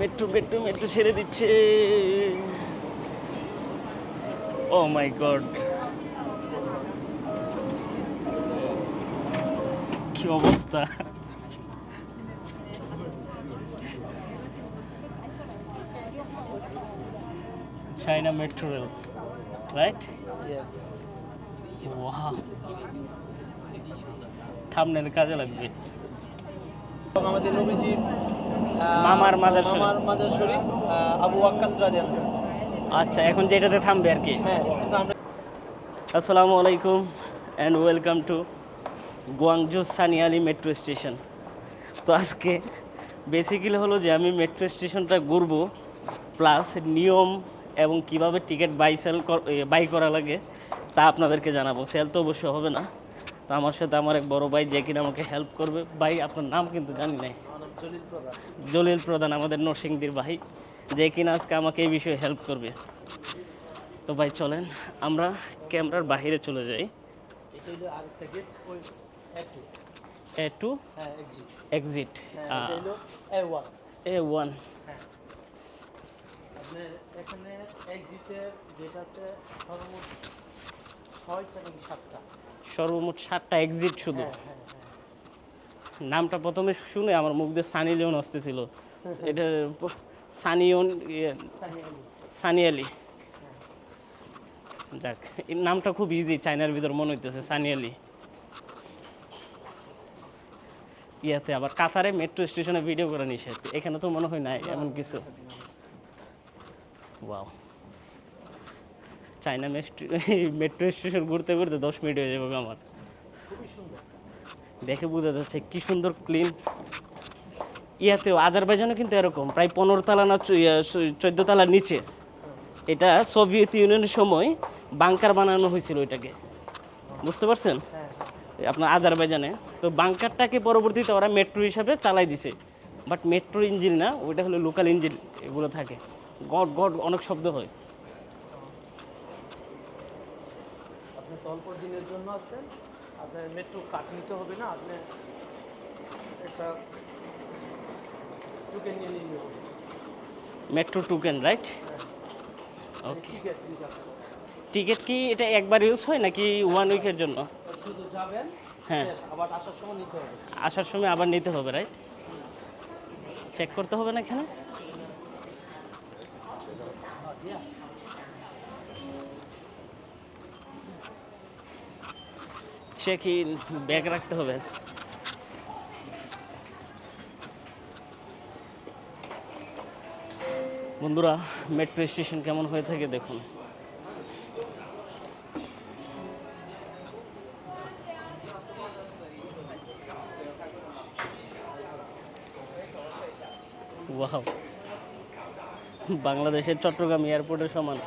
Metro metro metro ছেড়ে দিচ্ছে। Oh my god. কি অবস্থা? China metro rail right? থামনের কাজে লাগবে। আমাদের নবীজির মামার মাজার শরীফ। মামার মাজার শরীফ আবু রাদিয়াল্লাহু আচ্ছা এখন যেটাতে থামবে আর কি। হ্যাঁ আসসালামু আলাইকুম and welcome to Guangzhou Sanyuanli metro station তো আজকে বেসিক্যালি হলো যে আমি মেট্রো স্টেশনটা ঘুরবো প্লাস নিয়ম এবং কীভাবে টিকিট বাই সেল বাই করা লাগে তা আপনাদেরকে জানাব। সেল তো অবশ্যই হবে না। তো আমার সাথে আমার এক বড় ভাই যে কিনা আমাকে হেল্প করবে। ভাই আপনার নাম কিন্তু জানি নাই। জলিল প্রধান। জলিল প্রধান আমাদের নরসিংদীর ভাই যে কিনা আজকে আমাকে এই বিষয়ে হেল্প করবে। তো ভাই চলেন আমরা ক্যামেরার বাইরে চলে যাই। A two exit A one এখানে গেট আছে সর্বমোট ছয়টা সর্বমোট সাতটা এক্সিট শুধু? হ্যাঁ হ্যাঁ। নামটা প্রথমে শুনে আমার মুখ দিয়ে সানি লিওন আসতেছিল এটা সানিয়ন ইয়ে, সানি আলি। যাক এই নামটা খুব ইজি চাইনার ভিতর মনে হইতেছে সানি আলি। ইয়াতে আবার কাতারে মেট্রো স্টেশনে ভিডিও করে নিষেধ। এখানে তো মনে হয় নাই এমন কিছু। ওয়াও চাইনা মেট্রো স্টেশন ঘুরতে ঘুরতে দশ মিনিট হয়ে যাবে আমার। দেখে বোঝা যাচ্ছে কি সুন্দর ক্লিন ইয়াতেও আজারবাইজানও কিন্তু এরকম প্রায় পনেরো তালা না চোদ্দ তালার নিচে। এটা সোভিয়েত ইউনিয়নের সময় বাংকার বানানো হয়েছিল ওইটাকে। বুঝতে পারছেন? হ্যাঁ। আপনার আজারবাইজানে। তো বাংকারটাকে পরবর্তীতে ওরা মেট্রো হিসাবে চালাই দিছে। বাট মেট্রো ইঞ্জিন না ওইটা হলো লোকাল ইঞ্জিন এগুলো থাকে। গড গড অনেক শব্দ হয়। দিনের জন্য আছেন। আপনার মেট্রো কাট নিতে হবে না আপনি একটা টোকেন নিয়ে হবে মেট্রো টুকেন রাইট হ্যাঁ। ওকে টিকিট কি এটা একবার ইউজ হয় নাকি ওয়ান উইকের জন্য? শুধু যাবেন হ্যাঁ। আবার আসার সময় নিতে হবে। আসার সময় আবার নিতে হবে রাইট চেক করতে হবে না এখানে? চেক কি ব্যাগ রাখতে হবে? বন্ধুরা মেট্রো স্টেশন কেমন হয়ে থাকে দেখুন। বাংলাদেশের চট্টগ্রাম এয়ারপোর্টের সমান।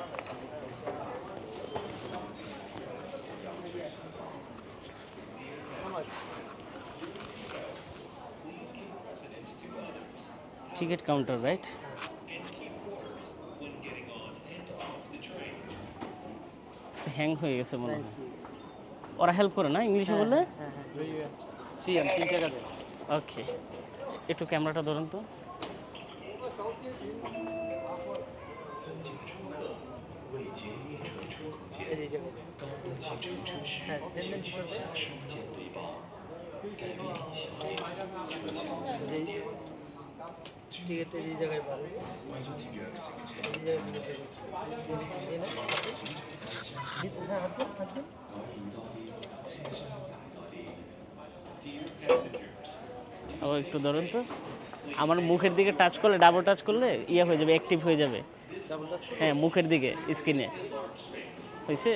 টিকিট কাউন্টার রাইট হ্যাং হয়ে গেছে মনে হয়। ওরা হেল্প করে না ইংলিশে বললে? হ্যাঁ হ্যাঁ। থ্রি এম তিন টাকা দেন ওকে একটু ক্যামেরাটা ধরুন তো। হ্যাঁ টিকিটটা এই জায়গায় পাবে আবার একটু ধরুন তো। আমার মুখের দিকে টাচ করলে ডাবল টাচ করলে ইয়ে হয়ে যাবে অ্যাক্টিভ হয়ে যাবে। হ্যাঁ মুখের দিকে স্ক্রিনে হয়েছে?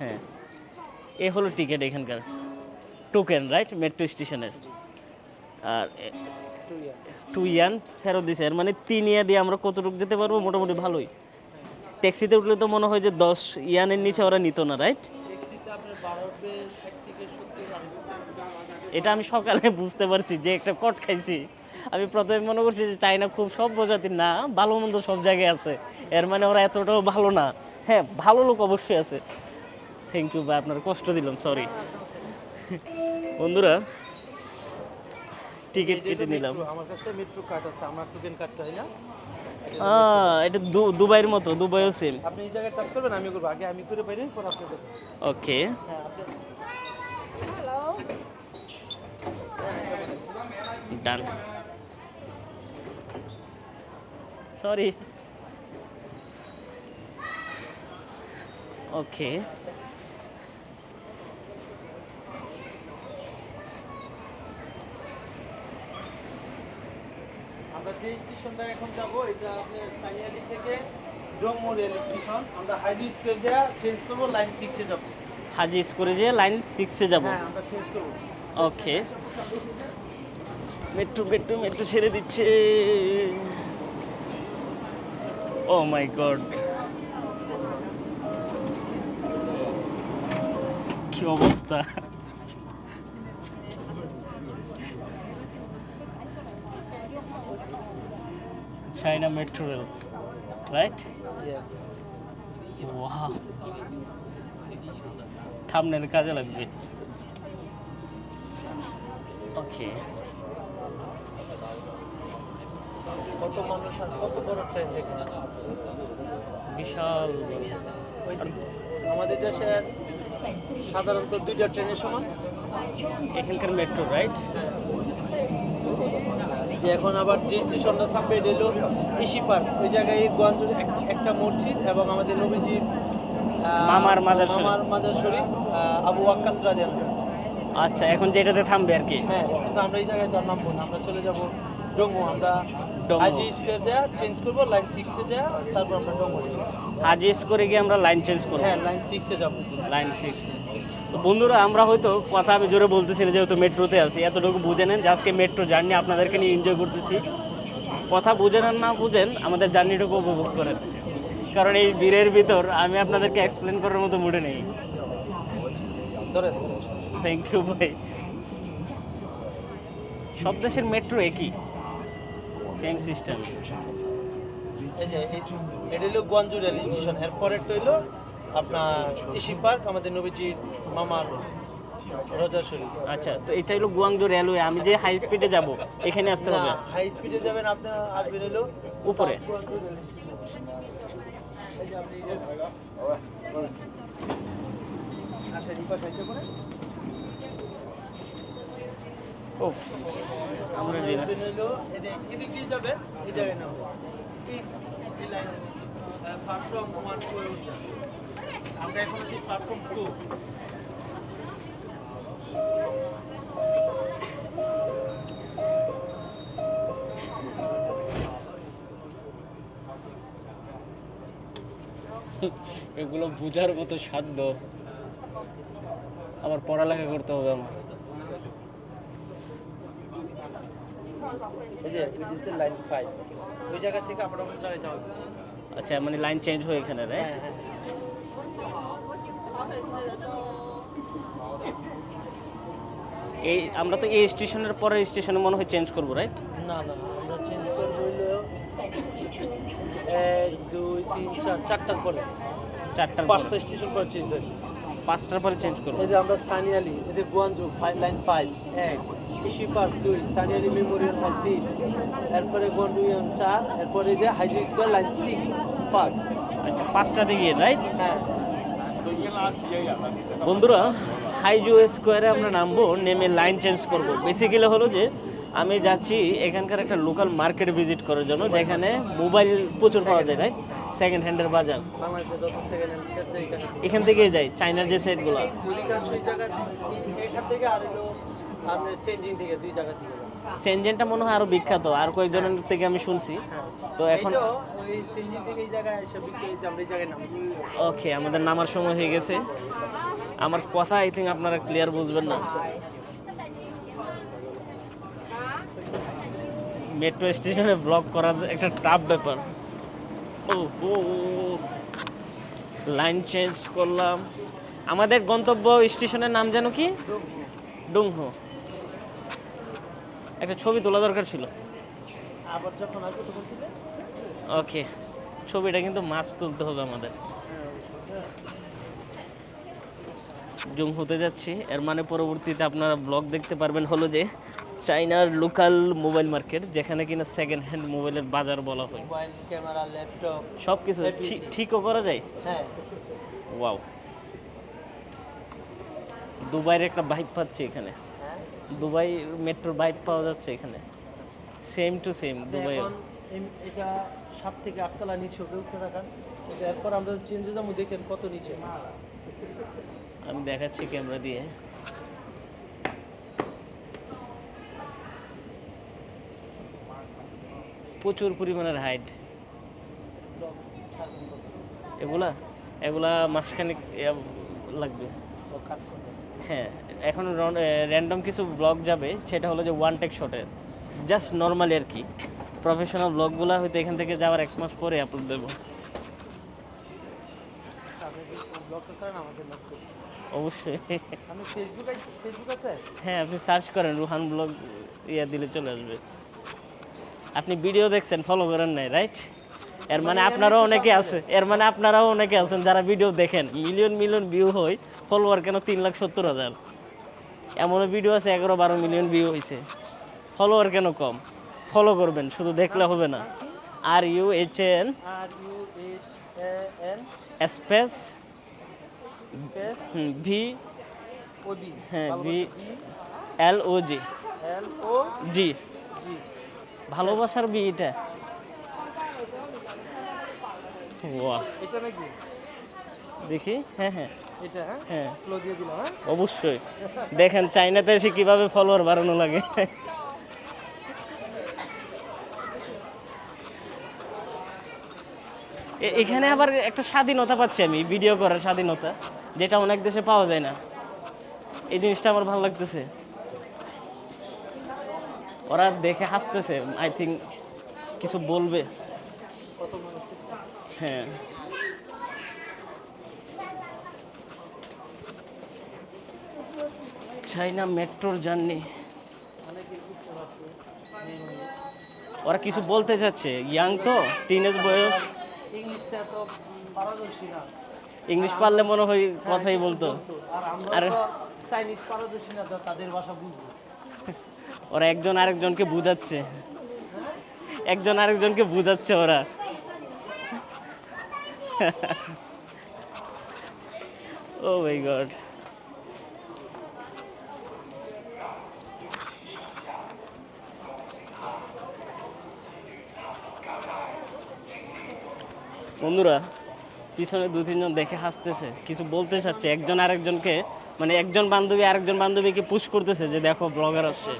হ্যাঁ। এ হলো টিকিট এখানকার। টোকেন রাইট মেট্রো স্টেশনের আর টু ইয়ান ফেরত দিছে। এর মানে তিন ইয়া দিয়ে আমরা কতটুকু যেতে পারব? মোটামুটি ভালোই। ট্যাক্সিতে উঠলে তো মনে হয় যে দশ ইয়ানের নিচে ওরা নিত না রাইট এটা আমি সকালে বুঝতে পারছি যে একটা কট খাইছি। আমি প্রথমে মনে করছি যে চাইনা খুব সব প্রজাতির না, ভালো মন্দ সব জায়গায় আছে। এর মানে ওরা এতটাও ভালো না। হ্যাঁ ভালো লোক অবশ্যই আছে। থ্যাংক ইউ ভাই, আপনার কষ্ট দিলাম সরি বন্ধুরা টিকিট কেটে নিলাম। আমার কাছে মেট্রো কার্ড আছে আমার টোকেন কাটতে হয় না। এটা দুবাইয়ের মতো দুবাইও সেম আপনি এই জায়গায় টাচ করবেন আমি করব। আগে আমি করে পাইনি পর আপনি করবেন ওকে। হ্যাঁ ডান। সরি ওকে আমরা যে স্টেশনটা এখন যাব এটা আপনি সাইয়ালি থেকে ডোমো রেল স্টেশন। আমরা হাইলি স্কোয়ার যা চেঞ্জ করব লাইন সিক্সে যাব। হাজি করে যে লাইন সিক্সে যাব? হ্যাঁ আমরা চেঞ্জ করব। ওকে মেট্রো মেট্রো মেট্রো ছেড়ে দিচ্ছে। ও মাই গড কি অবস্থা? China metro rail right yes wow থামনের কাজে লাগবে। ওকে কত মানুষ কত বড় ট্রেন দেখেন? বিশাল। আমাদের দেশের সাধারণত দুইটা ট্রেনের সমান। এখানকার মেট্রো রাইট যে এখন আবার যে স্টেশনটা থাকবে এটা হলো ইসি পার্ক। ওই জায়গায় গোয়াঞ্জুর একটা মসজিদ এবং আমাদের নবীজির মামার মাজার। মামার মাজার শরীফ আবু আক্কাস রাজিয়ান আচ্ছা এখন যেটাতে থামবে আর কি? হ্যাঁ কিন্তু আমরা এই জায়গায় তো আর নামবো না আমরা চলে যাব ডোমো আমরা। হাজি স্কোয়ার যা চেঞ্জ করব লাইন সিক্সে যা তারপর আমরা ডোমো যাব হাজিস করে গিয়ে আমরা লাইন চেঞ্জ করব। হ্যাঁ লাইন সিক্সে যাব। লাইন সিক্স তো বন্ধুরা, আমরা হয়তো কথা আমি জোরে বলতেছি না, যেহেতু মেট্রোতে আছি। এতটুকু বুঝে নেন যে আজকে মেট্রো জার্নি আপনাদেরকে নিয়ে এনজয় করতেছি। কথা বুঝেন আর না বুঝেন, আমাদের জার্নিটুকু উপভোগ করেন। কারণ এই বীরের ভিতর আমি আপনাদেরকে এক্সপ্লেন করার মতো মুডে নেই। থ্যাংক ইউ ভাই। সব দেশের মেট্রো একই। সেম সিস্টেম এই যে এটা হলো গোয়াঞ্জু রেল স্টেশন এরপরেরটা হলো আপনার ইসি পার্ক আমাদের নবীজির মামার রোজার শরীফ আচ্ছা তো এটা হলো গুয়াংজো রেলওয়ে আমি যে হাই স্পিডে যাব এখানে আসতে হবে না হাই স্পিডে যাবেন আপনি আসবেন হলো উপরে। ও আমরা না। এদিক- যাবেন, এই জায়গায় নামবেন। আমরা এখন আছি প্ল্যাটফর্ম টু এগুলো বোঝার মতো সাধ্য। আবার পড়ালেখা করতে হবে আমার। এই লাইন ফাইভ ওই জায়গা থেকে আমরা অন্য জায়গায় যাওয়া যায়। আচ্ছা মানে লাইন চেঞ্জ হয়ে এখানে রাইট হ্যাঁ হ্যাঁ। এই আমরা তো এই স্টেশনের পরের স্টেশনে মনে হয় চেঞ্জ করব রাইট না না আমরা চেঞ্জ করব এক দুই তিন চার চারটার পরে। চারটার পাঁচটা স্টেশন পরে চেঞ্জ হয় পাঁচটার পরে চেঞ্জ করব। এই যে আমরা সানিয়ালি এতে গুয়াঞ্জু ফাইভ লাইন ফাইভ এক কৃষি পার্ক দুই সানিয়ালি মেমোরিয়াল হল তিন এরপরে গন্ডুইয়াম চার এরপরে যে হাইজি স্কোয়ার লাইন সিক্স পাঁচ। আচ্ছা পাঁচটাতে গিয়ে রাইট হ্যাঁ। বন্ধুরা হাইজো স্কোয়ারে আমরা নামবো নেমে লাইন চেঞ্জ করব। বেসিক্যালি হলো যে আমি যাচ্ছি এখানকার একটা লোকাল মার্কেট ভিজিট করার জন্য যেখানে মোবাইল প্রচুর পাওয়া যায় রাইট সেকেন্ড হ্যান্ডের বাজার। এখানে থেকে। যাই চাইনার যে সেটগুলো। সেনজেনটা মনে হয় আরও বিখ্যাত আর কয়েকজনের থেকে আমি শুনছি। হ্যাঁ। তো এখন ওকে আমাদের নামার সময় হয়ে গেছে। আমার কথা আই থিঙ্ক আপনারা ক্লিয়ার বুঝবেন না। মেট্রো স্টেশনে ব্লক করা একটা টাফ ব্যাপার। ও লাইন চেঞ্জ করলাম। আমাদের গন্তব্য স্টেশনের নাম যেন কি? ডুংহো একটা ছবি তোলা দরকার ছিল। আবার যখন আসব তখন থেকে? ওকে ছবিটা কিন্তু মাছ তুলতে হবে আমাদের। জুম হতে যাচ্ছি। এর মানে পরবর্তীতে আপনারা ব্লগ দেখতে পারবেন হলো যে চাইনার লোকাল মোবাইল মার্কেট যেখানে কিনা সেকেন্ড হ্যান্ড মোবাইলের বাজার বলা হয়। মোবাইল ক্যামেরা ল্যাপটপ সব কিছু ঠিকও করা যায়? হ্যাঁ। ওয়াও দুবাইয়ের একটা বাইক পাচ্ছি এখানে। হ্যাঁ? দুবাই মেট্রোর বাইক পাওয়া যাচ্ছে এখানে। সেম টু সেম দুবাই এটা সাত থেকে আটতলা নিচে হবে উঠে রাখান কিন্তু এরপর আমরা চেঞ্জে যাব দেখেন কত নিচে। আমি দেখাচ্ছি ক্যামেরা দিয়ে। প্রচুর পরিমাণের হাইট এগুলা? এগুলা মাসখানেক লাগবে। হ্যাঁ এখন র্যান্ডম কিছু ব্লগ যাবে সেটা হলো যে ওয়ান টেক শটের জাস্ট নর্মালি আর কি। প্রফেশনাল ব্লগগুলো হয়তো এখান থেকে যাওয়ার এক মাস পরে আপলোড দেবো। অবশ্যই। আমি ফেসবুক ফেসবুক আছে? হ্যাঁ আপনি সার্চ করেন রুহান ব্লগ ইয়া দিলে চলে আসবে। আপনি ভিডিও দেখছেন ফলো করেন নাই রাইট এর মানে মানে আপনারাও অনেকে আছে এর মানে আপনারাও অনেকে আছেন যারা ভিডিও দেখেন। মিলিয়ন মিলিয়ন ভিউ হয় ফলোয়ার কেন তিন লাখ সত্তর হাজার? এমনও ভিডিও আছে এগারো বারো মিলিয়ন ভিউ হয়েছে ফলোয়ার কেন কম? ফলো করবেন শুধু দেখলে হবে না। R U H N? R U H A N? Space? Space? V? O D হ্যাঁ, V- L O G. L O G. G. ভালোবাসার বি এটা? ওয়াহ। এটা নাকি? দেখি হ্যাঁ হ্যাঁ। এটা হ্যাঁ? হ্যাঁ। দিয়ে দিলাম হ্যাঁ? অবশ্যই। দেখেন চাইনাতে এসে কীভাবে ফলোয়ার বাড়ানো লাগে। এখানে আবার একটা স্বাধীনতা পাচ্ছি আমি ভিডিও করার স্বাধীনতা, যেটা অনেক দেশে পাওয়া যায় না। এই জিনিসটা আমার ভালো লাগতেছে। ওরা দেখে হাসতেছে আই থিঙ্ক কিছু বলবে। হ্যাঁ। চাইনা মেট্রোর জার্নি। ওরা কিছু বলতে চাচ্ছে ইয়াং তো টিনেজ বয়স। ইংলিশটা এত পারদর্শী না ইংলিশ পারলে মনে হয় কথাই হ্যাঁ, বলতো। আর আমরা আর- তো চাইনিজ পারদর্শী না তাদের ভাষা বুঝব। ওরা একজন আরেকজনকে বুঝাচ্ছে। একজন আরেকজনকে বুঝাচ্ছে ওরা। ও মাই গড বন্ধুরা পিছনে দু তিনজন দেখে হাসতেছে কিছু বলতে চাচ্ছে। একজন আরেকজনকে মানে একজন বান্ধবী আরেকজন বান্ধবীকে পুশ করতেছে যে দেখো ব্লগার আসছে।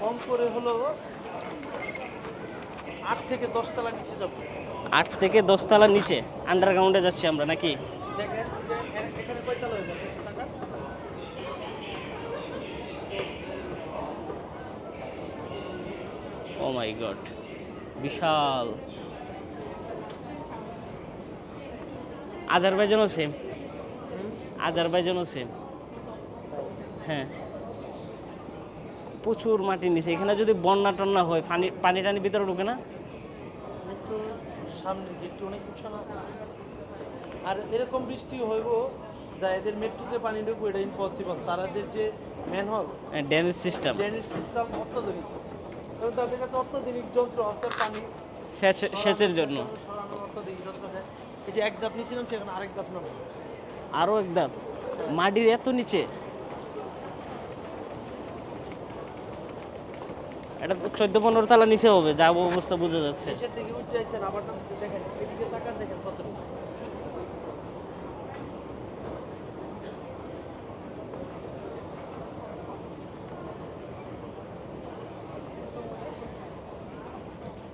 কম করে হলো আট থেকে দশ তলা নিচে যাব। আট থেকে দশতলার নিচে আন্ডারগ্রাউন্ডে যাচ্ছি আমরা নাকি। ও মাই গড বিশাল। আজারবাইজানও সেম? আজারবাইজানও সেম হ্যাঁ। প্রচুর মাটির নিচে। এখানে যদি বন্যা টন্যা হয় পানি পানি টানি ভিতরে ঢুকে না? গেটটা অনেক আর এরকম বৃষ্টি হইব যা এদের মেট্রোতে পানি ঢুকবো এটা ইম্পসিবল তারাদের যে manhole drainage system drainage system অত্যাধুনিক। তাদের কাছে অত্যাধুনিক যন্ত্র আছে পানি সেচের জন্য। অত্যাধুনিক যন্ত্র আছে। এই যে এক ধাপ নিয়েছিলাম সেখানে আরেক ধাপ নামো আরও একদম মাটির এত নিচে। এটা চোদ্দ পনেরো তলা নিচে হবে যা অবস্থা বোঝা যাচ্ছে।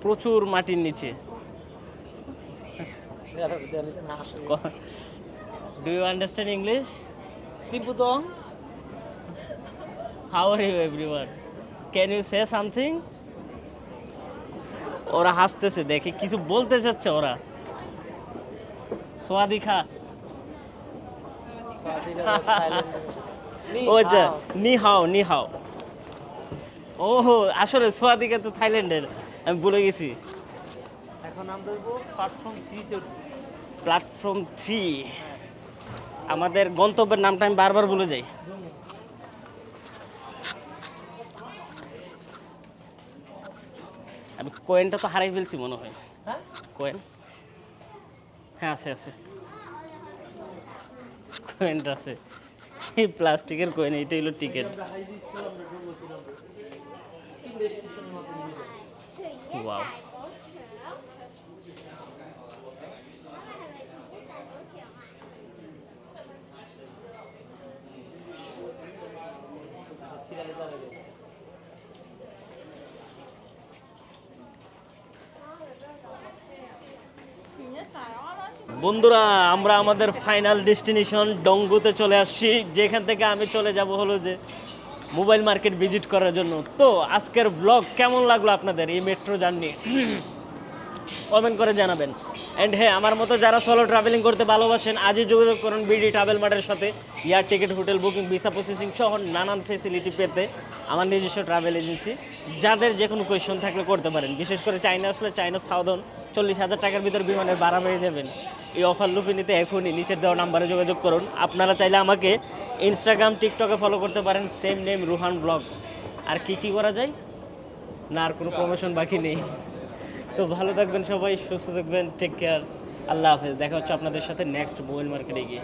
প্রচুর মাটির নিচে। Do you understand English পিপুদং how are you everyone can you say something ওরা হাসতেছে দেখে কিছু বলতে চাচ্ছে ওরা সোয়াদি খা ও যা নি হাও নি হাও ও আসলে সোয়াদিকা তো থাইল্যান্ডের আমি ভুলে গেছি। এখন আমরা দেবো প্ল্যাটফর্ম থ্রিতে প্ল্যাটফর্ম থ্রি। আমাদের গন্তব্যের নামটা আমি বারবার বলে যাই। আমি কয়েনটা তো হারাই ফেলছি মনে হয়। কয়েন হ্যাঁ আছে আছে। কয়েনটা আছে। এই প্লাস্টিকের কয়েন এইটাই হলো টিকিট ওয়াও বন্ধুরা, আমরা আমাদের ফাইনাল ডেস্টিনেশন ডঙ্গুতে চলে আসছি, যেখান থেকে আমি চলে যাব হলো যে মোবাইল মার্কেট ভিজিট করার জন্য। তো, আজকের ব্লগ কেমন লাগল আপনাদের এই মেট্রো জার্নি কমেন্ট করে জানাবেন। অ্যান্ড হ্যাঁ আমার মতো যারা সলো ট্রাভেলিং করতে ভালোবাসেন, আজই যোগাযোগ করুন বিডি ট্রাভেল মার্টের সাথে। Air ticket, hotel booking, visa processing সহ নানান ফেসিলিটি পেতে আমার নিজস্ব ট্রাভেল এজেন্সি যাদের যে কোনো কোয়েশন থাকলে করতে পারেন। বিশেষ করে চাইনা আসলে চাইনা সাউদন চল্লিশ হাজার টাকার ভিতর বিমানের ভাড়া পেয়ে যাবেন। এই অফার লুপি নিতে এখনই নিচের দেওয়া নাম্বারে যোগাযোগ করুন। আপনারা চাইলে আমাকে ইনস্টাগ্রাম টিকটকে ফলো করতে পারেন। সেম নেম রুহান ব্লগ আর কি কি করা যায়? না, আর কোনো প্রমোশন বাকি নেই। তো ভালো থাকবেন সবাই, সুস্থ থাকবেন টেক কেয়ার আল্লাহ হাফেজ। দেখা হচ্ছে আপনাদের সাথে নেক্সট মোবাইল মার্কেটে গিয়ে।